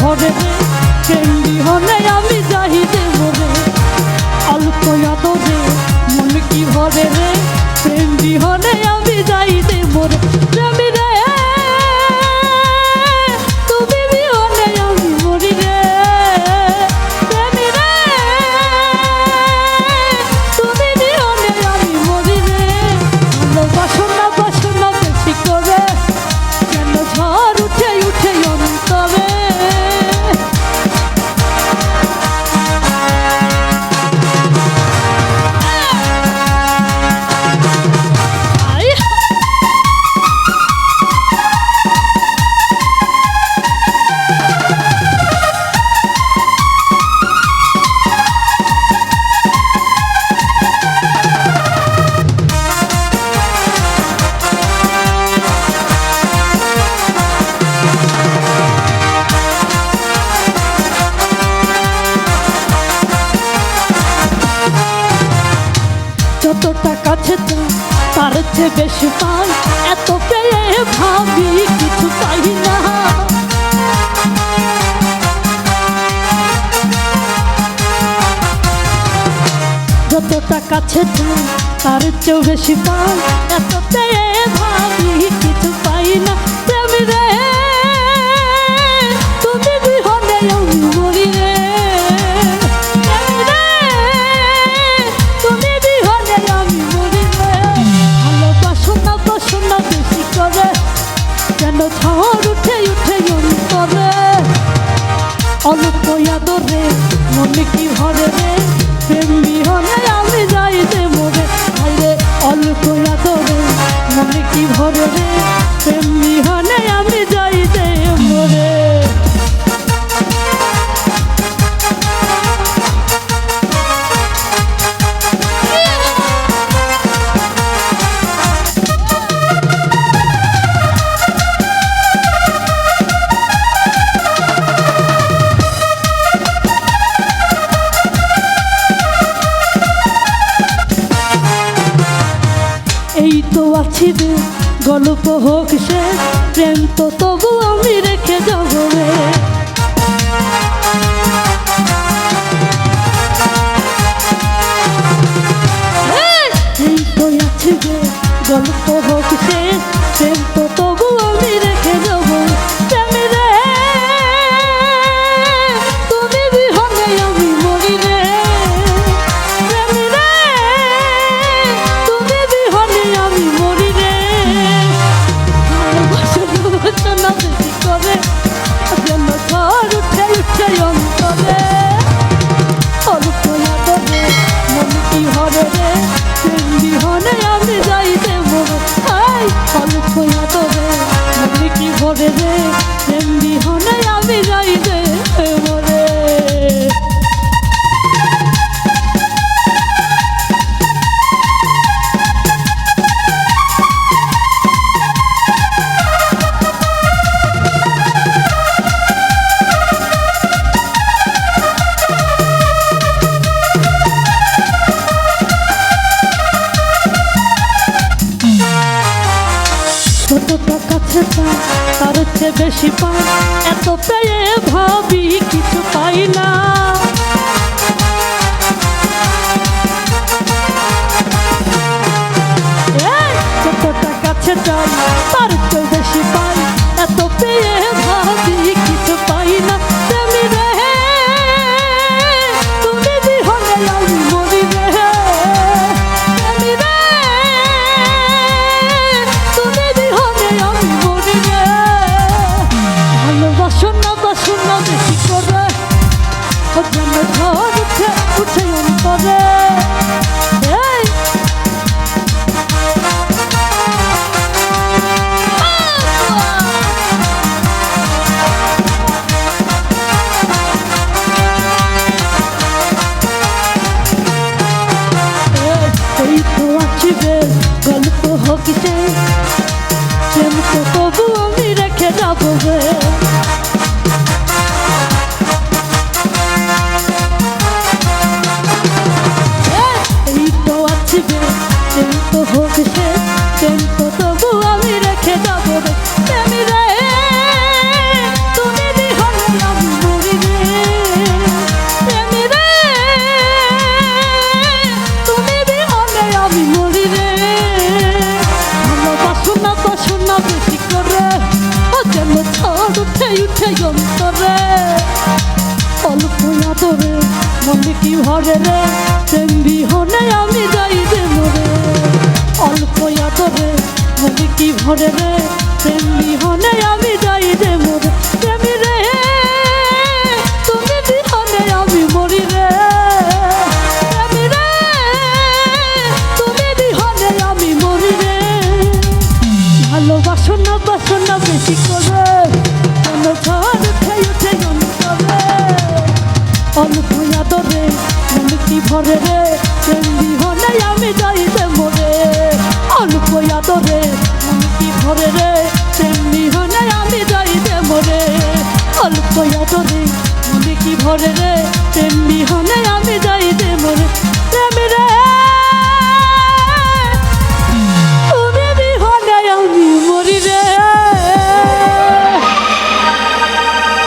ভরে কেন্দ্রী হলে অযথা তার চেয়ে বেশি পাই এত পেয়ে ভাবি, কিছু পাই না। যতটা কাছে যাই তার চেয়েও বেশি পাই এত পেয়ে ভাবি গল্প হোক সে, প্রেম তো তবু আমি রেখে যাব রে। হ্যাঁ! গল্প হোক সে, প্রেম তো তবু আমি রেখে যে তার চেয়ে বেশি পাই এত পেয়ে ভাবি কিছু পাই না। you day. আদরে অল্প আদরে মনে কি ভরে রে? প্রেম বিহনে আমি যাই মরে। অল্প আদরে মনে কি ভরে রে? প্রেম আদরে মন কি ভরে রে প্রেম বিহনে আমি যাইতে মরে। প্রেম রে